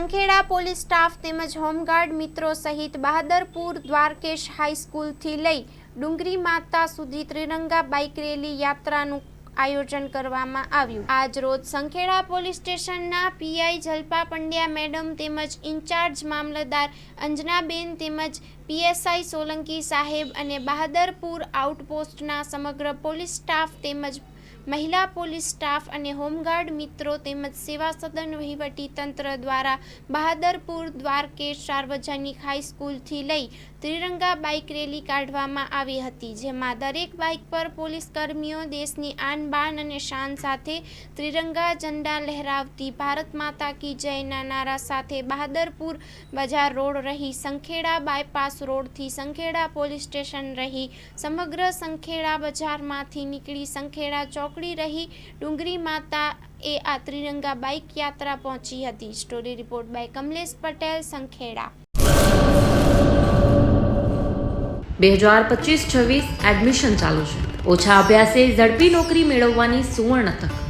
Sankheda police staff તેમજ home guard મિત્રો સહિત બહાદરપુર દ્વારકેશ હાઈસ્કૂલથી લઈ ડુંગરી માતા સુધી ત્રિરંગા બાઇક રેલી યાત્રાનું આયોજન કરવામાં આવ્યું. આજ રોજ સંખેડા પોલીસ સ્ટેશનના પીઆઈ જલ્પા પંડ્યા મેડમ તેમજ ઇન્ચાર્જ મામલતદાર અંજનાબેન તેમજ પીએસઆઈ સોલંકી સાહેબ અને બહાદરપુર આઉટપોસ્ટના સમગ્ર પોલીસ સ્ટાફ તેમજ મહિલા પોલીસ સ્ટાફ અને હોમગાર્ડ મિત્રો તેમજ સેવા સદન વહીવટી તંત્ર દ્વારા બહાદરપુર દ્વારકેશ સાર્વજનિક હાઈસ્કૂલથી લઈ ત્રિરંગા બાઇક રેલી કાઢવામાં આવી હતી, જેમાં દરેક બાઇક પર પોલીસ કર્મીઓ દેશની આન બાન અને શાન સાથે ત્રિરંગા ઝંડા લહેરાવતી ભારત માતા કી જયના નારા સાથે બહાદરપુર બજાર રોડ રહી સંખેડા બાયપાસ રોડથી સંખેડા પોલીસ સ્ટેશન રહી સમગ્ર સંખેડા બજારમાંથી નીકળી સંખેડા ચોકડી રહી ડુંગરી માતા એ આ ત્રિરંગા બાઇક યાત્રા પહોંચી હતી. Story report by Kamlesh Patel, Sankheda. બે હજાર પચીસ છવ્વીસ એડમિશન ચાલુ છે. ઓછા અભ્યાસે ઝડપી નોકરી મેળવવાની સુવર્ણ તક.